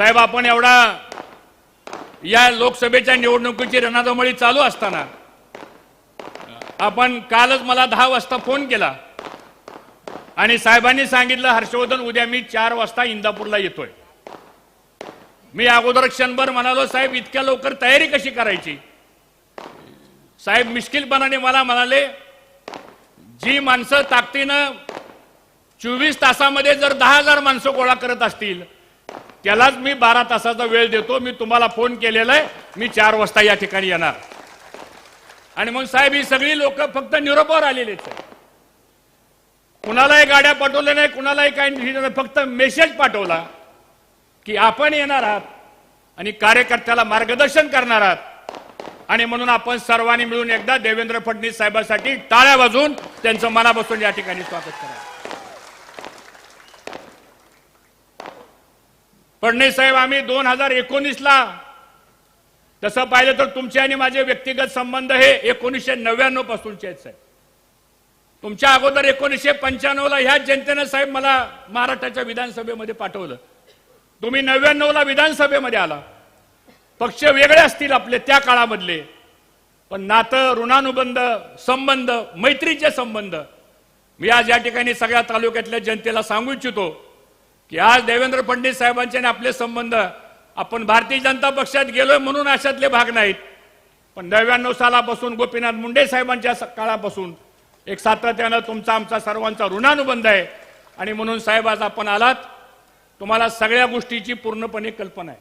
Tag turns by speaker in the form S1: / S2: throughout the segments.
S1: साहेब आपण एवढा या लोकसभेच्या निवडणुकीची रणधुमाळी चालू असताना आपण कालच मला दहा वाजता फोन केला. आणि साहेबांनी सांगितलं हर्षवर्धन उद्या मी चार वाजता इंदापूरला येतोय. मी अगोदर क्षणभर म्हणालो साहेब इतक्या लवकर तयारी कशी करायची? साहेब मिश्किलपणाने मला म्हणाले जी माणसं ताकदीनं चोवीस तासामध्ये जर दहा हजार माणसं गोळा करत असतील त्यालाच मी बारा तासाचा वेळ देतो मी तुम्हाला फोन केलेला आहे मी चार वाजता या ठिकाणी येणार. आणि मग साहेब ही सगळी लोक फक्त निरोपावर आलेली कुणालाही गाड्या पाठवल्या नाही कुणालाही काही नाही, फक्त मेसेज पाठवला की आपण येणार आहात आणि कार्यकर्त्याला मार्गदर्शन करणार आहात. आणि म्हणून आपण सर्वांनी मिळून एकदा देवेंद्र फडणवीस साहेबांसाठी टाळ्या वाजून त्यांचं मनापासून या ठिकाणी स्वागत करा फडणवीस साहेब आम्ही दोन हजार एकोणीसला तसं पाहिलं तर तुमचे आणि माझे व्यक्तिगत संबंध हे एकोणीसशे नव्याण्णव पासूनचे आहेत साहेब. तुमच्या अगोदर एकोणीसशे पंच्याण्णवला ह्या जनतेनं साहेब मला महाराष्ट्राच्या विधानसभेमध्ये पाठवलं. तुम्ही नव्याण्णवला विधानसभेमध्ये आला. पक्ष वेगळे असतील आपले त्या काळामधले. पण नातं ऋणानुबंध संबंध मैत्रीचे संबंध मी आज या ठिकाणी सगळ्या तालुक्यातल्या जनतेला सांगू इच्छितो. की आज देवेंद्र फडणवीस साहेबांचे आणि आपले संबंध आपण भारतीय जनता पक्षात गेलोय म्हणून अशातले भाग नाहीत. पण नव्याण्णव सालापासून गोपीनाथ मुंडे साहेबांच्या काळापासून एक सातत्यानं तुमचा आमचा सर्वांचा ऋणानुबंध आहे. आणि म्हणून साहेब आज आपण आलात तुम्हाला सगळ्या गोष्टीची पूर्णपणे कल्पना आहे.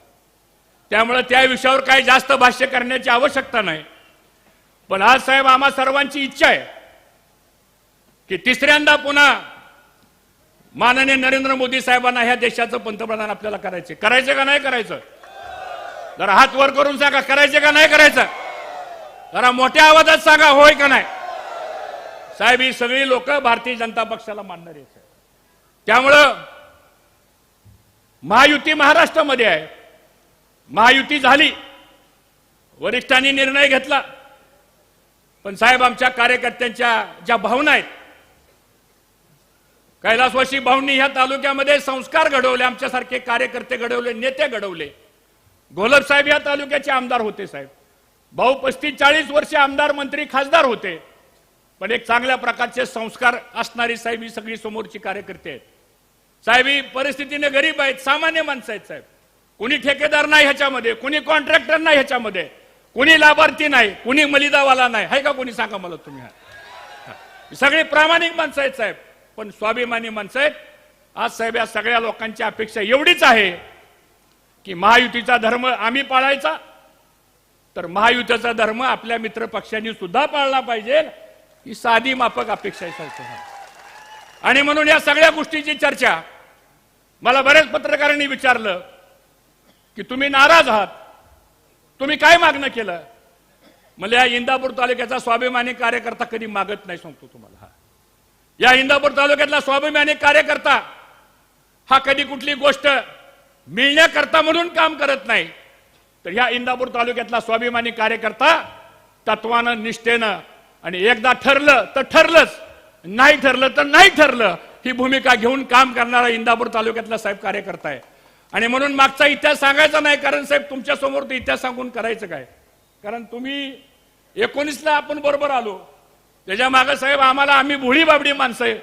S1: त्यामुळे त्या विषयावर काही जास्त भाष्य करण्याची आवश्यकता नाही. पण आज साहेब आम्हा सर्वांची इच्छा आहे की तिसऱ्यांदा पुन्हा माननीय नरेंद्र मोदी साहेबांना ह्या देशाचं पंतप्रधान आपल्याला करायचे करायचं का नाही करायचं? जरा हात वर करून सांगा करायचे का नाही करायचं? जरा मोठ्या आवाजात सांगा होय का नाही? साहेब ही सगळी लोक भारतीय जनता पक्षाला मानणार आहेत त्यामुळं महायुती महाराष्ट्रामध्ये आहे. महायुती झाली. वरिष्ठांनी निर्णय घेतला. पण साहेब आमच्या कार्यकर्त्यांच्या ज्या भावना आहेत कैलासवाशी भाऊंनी ह्या तालुक्यामध्ये संस्कार घडवले आमच्यासारखे कार्यकर्ते घडवले नेते घडवले. गोलब साहेब या तालुक्याचे आमदार होते साहेब. भाऊ पस्तीस चाळीस वर्ष आमदार मंत्री खासदार होते. पण एक चांगल्या प्रकारचे संस्कार असणारी साहेब ही सगळी समोरची कार्यकर्ते आहेत. साहेब ही परिस्थितीने गरीब आहेत सामान्य माणसं आहेत साहेब. कुणी ठेकेदार नाही ह्याच्यामध्ये कुणी कॉन्ट्रॅक्टर नाही ह्याच्यामध्ये कुणी लाभार्थी नाही कुणी मलिदावाला नाही. आहे का कोणी सांगा मला तुम्ही? हा? सगळी प्रामाणिक माणसं आहेत साहेब. पण स्वाभिमानी माणसं आहेत आज साहेब या सगळ्या लोकांची अपेक्षा एवढीच आहे की महायुतीचा धर्म आम्ही पाळायचा तर महायुतीचा धर्म आपल्या मित्र पक्षांनी सुद्धा पाळला पाहिजे ही साधी माफक अपेक्षा आहे आणि म्हणून या सगळ्या गोष्टीची चर्चा मला बऱ्याच पत्रकारांनी विचारलं की तुम्ही नाराज आहात तुम्ही काय मागणं केलं? म्हणजे या इंदापूर तालुक्याचा स्वाभिमानी कार्यकर्ता कधी मागत नाही सांगतो तुम्हाला. या इंदापूर तालुक्यातला स्वाभिमानी कार्यकर्ता हा कधी कुठली गोष्ट मिळण्याकरता म्हणून काम करत नाही तर ह्या इंदापूर तालुक्यातला स्वाभिमानी कार्यकर्ता तत्वानं निष्ठेनं आणि एकदा ठरलं तर ठरलंच नाही ठरलं तर नाही ठरलं ही भूमिका घेऊन काम करणारा इंदापूर तालुक्यातला साहेब कार्यकर्ता आहे. आणि म्हणून मागचा इतिहास सांगायचा नाही कारण साहेब तुमच्यासमोर तो इतिहास सांगून करायचं काय? कारण तुम्ही एकोणीसला आपण बरोबर आलो त्याच्यामागे साहेब आम्हाला आम्ही भोळी बाबडी माणसं आहे.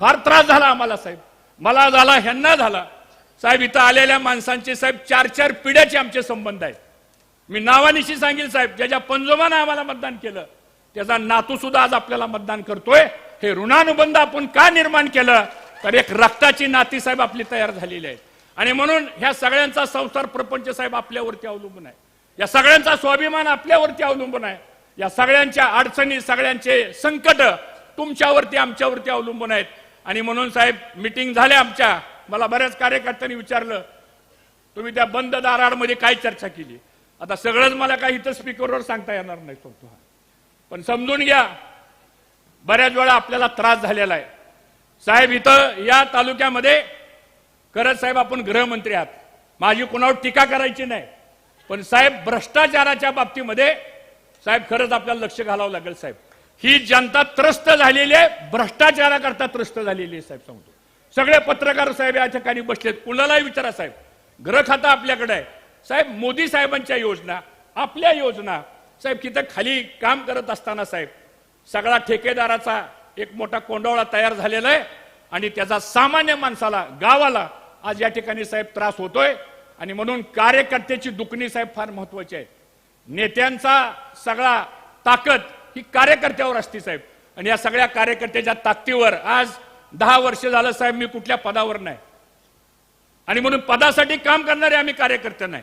S1: फार त्रास झाला आम्हाला साहेब. मला झाला ह्यांना झाला. साहेब इथं आलेल्या माणसांचे साहेब चार चार पिढ्याचे आमचे संबंध आहेत. मी नावानिशी सांगेल साहेब ज्याच्या पंजोबानं आम्हाला मतदान केलं त्याचा नातू सुद्धा आज आपल्याला मतदान करतोय. हे ऋणानुबंध आपण का निर्माण केलं? तर एक रक्ताची नाती साहेब आपली तयार झालेली आहे. आणि म्हणून ह्या सगळ्यांचा संसार प्रपंच साहेब आपल्यावरती अवलंबून आहे. या सगळ्यांचा स्वाभिमान आपल्यावरती अवलंबून आहे. या सगळ्यांच्या अडचणी सगळ्यांचे संकट तुमच्यावरती आमच्यावरती अवलंबून आहेत. आणि म्हणून साहेब मिटिंग झाल्या आमच्या. मला बऱ्याच कार्यकर्त्यांनी विचारलं तुम्ही त्या बंद दाराडमध्ये काय चर्चा केली? आता सगळंच मला काही इथं स्पीकरवर सांगता येणार नाही तो हा पण समजून घ्या बऱ्याच वेळा आपल्याला त्रास झालेला आहे. साहेब इथं या तालुक्यामध्ये खरंच साहेब आपण गृहमंत्री आहात. माझी कुणावर टीका करायची नाही. पण साहेब भ्रष्टाचाराच्या बाबतीमध्ये साहेब खरंच आपल्याला लक्ष घालावं लागेल साहेब. ही जनता त्रस्त झालेली आहे भ्रष्टाचाराकरता त्रस्त झालेली आहे साहेब सांगतो. सगळे पत्रकार साहेब या ठिकाणी बसलेत. कुणालाही विचारा साहेब. ग्रह खातं आपल्याकडे आहे. साहेब मोदी साहेबांच्या योजना आपल्या योजना. साहेब तिथं खाली काम करत असताना साहेब सगळा ठेकेदाराचा एक मोठा कोंडवळा तयार झालेला आहे आणि त्याचा सामान्य माणसाला गावाला आज या ठिकाणी साहेब त्रास होतोय आणि म्हणून कार्यकर्त्याची दुखणी साहेब फार महत्वाची आहे. नेत्यांचा सगळा ताकद ही कार्यकर्त्यावर असते साहेब. आणि या सगळ्या कार्यकर्त्याच्या ताकदीवर आज दहा वर्ष झालं साहेब मी कुठल्या पदावर नाही. आणि म्हणून पदासाठी काम करणारे आम्ही कार्यकर्ते नाही.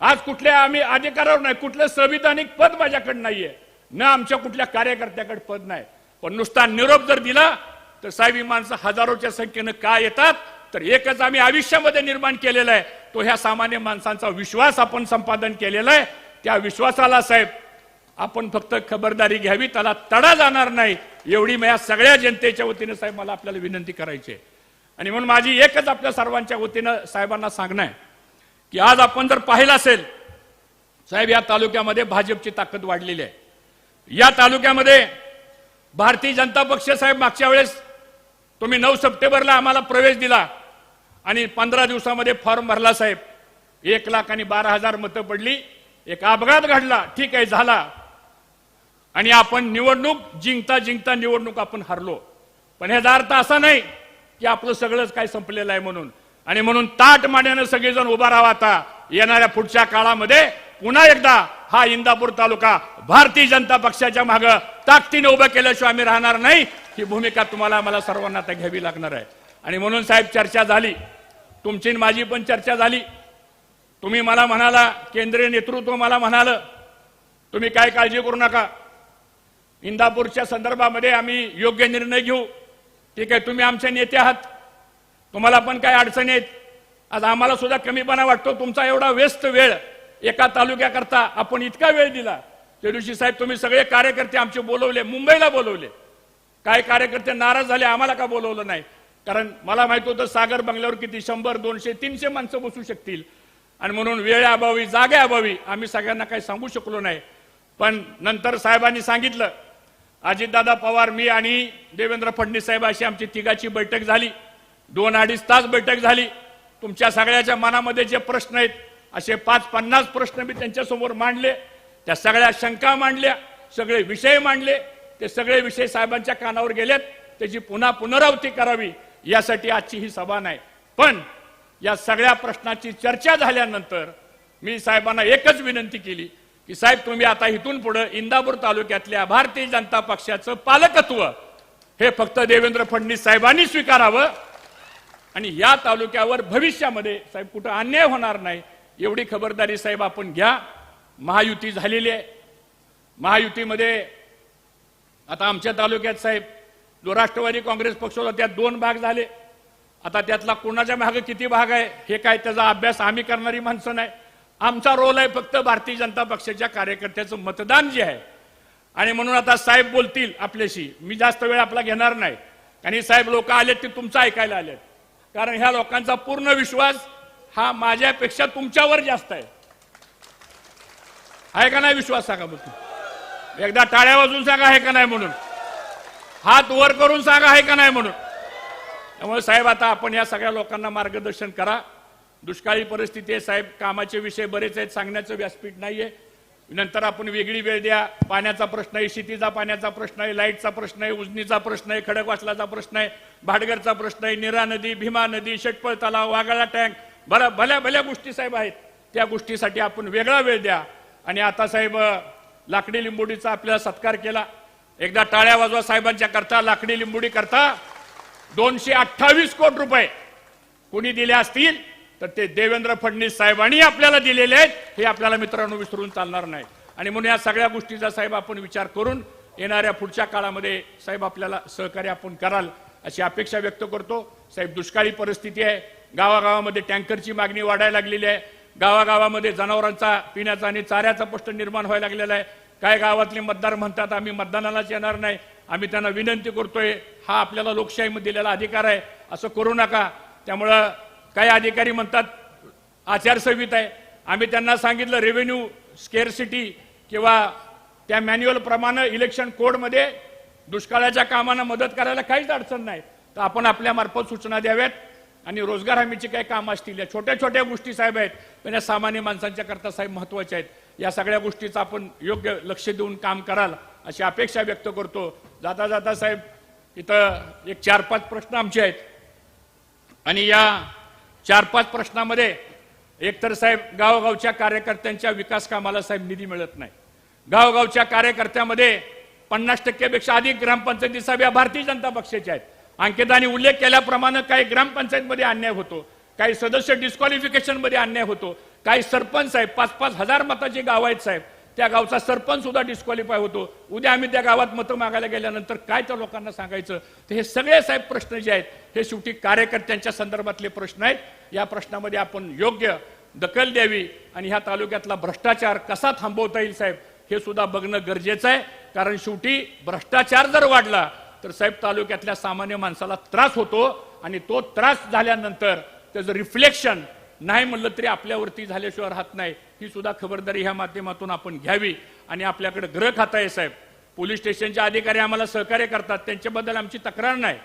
S1: आज कुठल्या आम्ही अधिकारावर नाही कुठलं संविधानिक पद माझ्याकडे नाहीये. न आमच्या कुठल्या कार्यकर्त्याकडे पद नाही. पण नुसता निरोप जर दिला तर साहेब ही माणसं हजारोच्या संख्येनं का येतात? तर एकच आम्ही आयुष्यामध्ये निर्माण केलेला आहे. तो ह्या सामान्य माणसांचा विश्वास आपण संपादन केलेला आहे. त्या विश्वासाला साहेब आपण फक्त खबरदारी घ्यावी त्याला तडा जाणार नाही एवढी माझ्या सगळ्या जनतेच्या वतीनं साहेब मला आपल्याला विनंती करायची आहे. आणि म्हणून माझी एकच आपल्या सर्वांच्या वतीनं साहेबांना सांगणं आहे की आज आपण जर पाहिलं असेल साहेब या तालुक्यामध्ये भाजपची ताकद वाढलेली आहे. या तालुक्यामध्ये भारतीय जनता पक्ष साहेब मागच्या वेळेस तुम्ही नऊ सप्टेंबरला आम्हाला प्रवेश दिला आणि पंधरा दिवसामध्ये फॉर्म भरला साहेब. एक लाख आणि बारा हजार मतं पडली. एक अपघात घडला ठीक आहे झाला. आणि आपण निवडणूक जिंकता जिंकता निवडणूक आपण हरलो. पण ह्याचा अर्थ असा नाही की आपलं सगळंच काय संपलेलं आहे म्हणून. आणि म्हणून ताट मांड्यानं सगळेजण उभा राहा आता. येणाऱ्या पुढच्या काळामध्ये पुन्हा एकदा हा इंदापूर तालुका भारतीय जनता पक्षाच्या माग ताकदीने उभं केल्याशिवाय आम्ही राहणार नाही. ही भूमिका तुम्हाला मला सर्वांना आता घ्यावी लागणार आहे. आणि म्हणून साहेब चर्चा झाली. तुमची माझी पण चर्चा झाली. तुम्ही मला म्हणाला केंद्रीय नेतृत्व मला म्हणालं तुम्ही काय काळजी करू नका. इंदापूरच्या संदर्भामध्ये आम्ही योग्य निर्णय घेऊ. ठीक आहे तुम्ही आमचे नेते आहात. तुम्हाला पण काय अडचणी आहेत. आज आम्हाला सुद्धा कमीपणा वाटतो. तुमचा एवढा व्यस्त वेळ एका तालुक्याकरता आपण इतका वेळ दिला. त्या दिवशी साहेब तुम्ही सगळे कार्यकर्ते आमचे बोलवले मुंबईला बोलवले. काय कार्यकर्ते नाराज झाले आम्हाला का बोलवलं नाही? कारण मला माहीत होतं सागर बंगल्यावर किती शंभर दोनशे तीनशे माणसं बसू शकतील. आणि म्हणून वेळेअभावी जागेअभावी आम्ही सगळ्यांना काही सांगू शकलो नाही. पण नंतर साहेबांनी सांगितलं अजितदादा पवार मी आणि देवेंद्र फडणवीस साहेब अशी आमची तिघाची बैठक झाली. दोन अडीच तास बैठक झाली. तुमच्या सगळ्याच्या मनामध्ये जे प्रश्न आहेत असे पाच पन्नास प्रश्न मी त्यांच्यासमोर मांडले. त्या सगळ्या शंका मांडल्या सगळे विषय मांडले. ते सगळे विषय साहेबांच्या कानावर गेलेत. त्याची पुन्हा पुनरावृत्ती करावी यासाठी आजची ही सभा नाही. पण या सगळ्या प्रश्नाची चर्चा झाल्यानंतर मी साहेबांना एकच विनंती केली की साहेब तुम्ही आता इथून पुढे इंदापूर तालुक्यातल्या भारतीय जनता पक्षाचं पालकत्व हे फक्त देवेंद्र फडणवीस साहेबांनी स्वीकारावं आणि या तालुक्यावर भविष्यामध्ये साहेब कुठं अन्याय होणार नाही एवढी खबरदारी साहेब आपण घ्या. महायुती झालेली आहे. महायुतीमध्ये आता आमच्या तालुक्यात साहेब जो राष्ट्रवादी काँग्रेस पक्ष होता त्यात दोन भाग झाले. आता त्यातला कोणाच्या मागे किती भाग आहे हे काय त्याचा अभ्यास आम्ही करणारी माणसं नाही. आमचा रोल आहे फक्त भारतीय जनता पक्षाच्या कार्यकर्त्याचं मतदान जे आहे. आणि म्हणून आता साहेब बोलतील आपल्याशी मी जास्त वेळ आपला घेणार नाही. आणि साहेब लोक आलेत ते तुमचं ऐकायला आलेत. कारण ह्या लोकांचा पूर्ण विश्वास हा माझ्यापेक्षा तुमच्यावर जास्त आहे. आहे का नाही विश्वास सांगा बघ एकदा टाळ्या वाजून सांगा आहे का नाही म्हणून? हात वर करून सांगा आहे का नाही म्हणून? त्यामुळे साहेब आता आपण या सगळ्या लोकांना मार्गदर्शन करा. दुष्काळी परिस्थिती आहे साहेब कामाचे विषय बरेच आहेत सांगण्याचं व्यासपीठ नाहीये. नंतर आपण वेगळी वेळ द्या. पाण्याचा प्रश्न आहे शेतीचा पाण्याचा प्रश्न आहे लाईटचा प्रश्न आहे उजनीचा प्रश्न आहे खडकवासलाचा प्रश्न आहे भाटघरचा प्रश्न आहे निरा नदी भीमा नदी षटपळ तलाव वाघाळा टँक बरं भल्या भल्या गोष्टी साहेब आहेत. त्या गोष्टीसाठी आपण वेगळा वेळ द्या. आणि आता साहेब लाकडी लिंबोडीचा आपल्याला सत्कार केला. एकदा टाळ्या वाजवा साहेबांच्या करता लाकडी लिंबोडी करता. दोनशे अठ्ठावीस कोटी रुपये कुणी दिले असतील तर ते देवेंद्र फडणवीस साहेबांनी आपल्याला दिलेले आहेत हे आपल्याला मित्रांनो विसरून चालणार नाही. आणि म्हणून या सगळ्या गोष्टीचा साहेब आपण विचार करून येणाऱ्या पुढच्या काळामध्ये साहेब आपल्याला सहकार्य आपण कराल अशी अपेक्षा व्यक्त करतो. साहेब दुष्काळी परिस्थिती आहे. गावागावामध्ये टँकरची मागणी वाढायला लागलेली आहे. गावागावामध्ये जनावरांचा पिण्याचा आणि चाऱ्याचा प्रश्न निर्माण व्हायला लागलेला आहे. काय गावातले मतदार म्हणतात आम्ही मतदानालाच येणार नाही. आम्ही त्यांना विनंती करतोय हा आपल्याला लोकशाहीमध्ये दिलेला अधिकार आहे असं करू नका. त्यामुळं काही अधिकारी म्हणतात आचारसंहिता आहे. आम्ही त्यांना सांगितलं रेव्हेन्यू स्केअरसिटी किंवा त्या मॅन्युअलप्रमाणे इलेक्शन कोडमध्ये दुष्काळाच्या कामांना मदत करायला काहीच अडचण नाही. तर आपण आपल्यामार्फत सूचना द्याव्यात आणि रोजगार हमीची काही कामं असतील या छोट्या छोट्या गोष्टी साहेब आहेत पण या सामान्य माणसांच्या करता साहेब महत्त्वाच्या आहेत. या सगळ्या गोष्टीचं आपण योग्य लक्ष देऊन काम कराल अशी अपेक्षा व्यक्त करतो. जाता जाता साहेब इथं एक चार पाच प्रश्न आमचे आहेत. आणि या चार पाच प्रश्नामध्ये एकतर साहेब गावगावच्या कार्यकर्त्यांच्या विकास कामाला साहेब निधी मिळत नाही. गावगावच्या कार्यकर्त्यामध्ये पन्नास टक्क्यापेक्षा अधिक ग्रामपंचायती साहेब या भारतीय जनता पक्षाच्या आहेत. अंकिताने उल्लेख केल्याप्रमाणे काही ग्रामपंचायतमध्ये अन्याय होतो काही सदस्य डिस्क्वालिफिकेशनमध्ये अन्याय होतो. काही सरपंच साहेब पाच पाच हजार मताची गाव आहेत साहेब. त्या गावचा सरपंच सुद्धा डिस्क्वालिफाय होतो. उद्या आम्ही त्या गावात मतं मागायला गेल्यानंतर काय त्या लोकांना सांगायचं? तर हे सगळे साहेब प्रश्न जे आहेत हे शेवटी कार्यकर्त्यांच्या संदर्भातले प्रश्न आहेत. या प्रश्नामध्ये आपण योग्य दखल द्यावी आणि ह्या तालुक्यातला भ्रष्टाचार कसा थांबवता येईल साहेब हे सुद्धा बघणं गरजेचं आहे. कारण शेवटी भ्रष्टाचार जर वाढला तर साहेब तालुक्यातल्या सामान्य माणसाला त्रास होतो आणि तो त्रास झाल्यानंतर त्याचं रिफ्लेक्शन नाही म्हणलं तरी आपल्यावरती झाल्याशिवाय राहत नाही. ही सुद्धा खबरदारी ह्या माध्यमातून आपण घ्यावी आणि आपल्याकडे ग्रह खाता आहे साहेब. पोलीस स्टेशनचे अधिकारी आम्हाला सहकार्य करतात. त्यांच्याबद्दल आमची तक्रार नाही.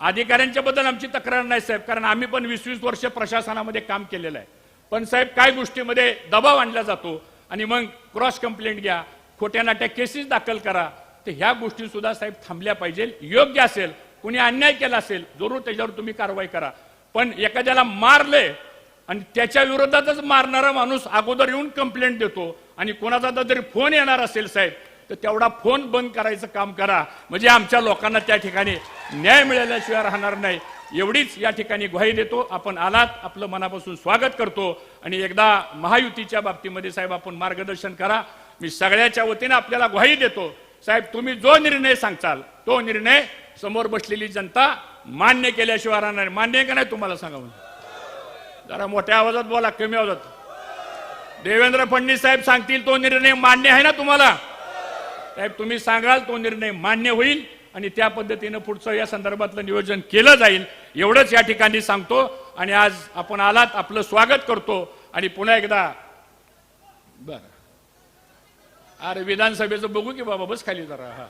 S1: अधिकाऱ्यांच्या बद्दल आमची तक्रार नाही साहेब. कारण आम्ही पण वीस वीस वर्ष प्रशासनामध्ये काम केलेलं आहे. पण साहेब काय गोष्टीमध्ये दबाव आणला जातो? आणि मग क्रॉस कंप्लेंट घ्या खोट्या नाट्या केसेस दाखल करा. तर ह्या गोष्टी सुद्धा साहेब थांबल्या पाहिजे योग्य असेल कुणी अन्याय केला असेल जरूर त्याच्यावर तुम्ही कारवाई करा. पण एखाद्याला मारले आणि त्याच्या विरोधातच मारणारा माणूस अगोदर येऊन कंप्लेंट देतो. आणि कोणाचा जरी फोन येणार असेल साहेब तर तेवढा फोन बंद करायचं काम करा. म्हणजे आमच्या लोकांना त्या ठिकाणी न्याय मिळाल्याशिवाय राहणार नाही. एवढीच या ठिकाणी ग्वाही देतो. आपण आलात आपलं मनापासून स्वागत करतो. आणि एकदा महायुतीच्या बाबतीमध्ये साहेब आपण मार्गदर्शन करा. मी सगळ्याच्या वतीने आपल्याला ग्वाही देतो. साहेब तुम्ही जो निर्णय सांगचाल तो निर्णय समोर बसलेली जनता मान्य केल्याशिवाय राहणार मान्य का नाही तुम्हाला सांगावं? जरा मोठ्या आवाजात बोला कमी आवाजात. देवेंद्र फडणवीस साहेब सांगतील तो निर्णय मान्य आहे ना तुम्हाला? साहेब तुम्ही सांगाल तो निर्णय मान्य होईल आणि त्या पद्धतीनं पुढचं या संदर्भातलं नियोजन केलं जाईल. एवढंच या ठिकाणी सांगतो आणि आज आपण आलात आपलं स्वागत करतो आणि पुन्हा एकदा बर. अरे विधानसभेचं बघू की बाबा बस खाली जरा हा.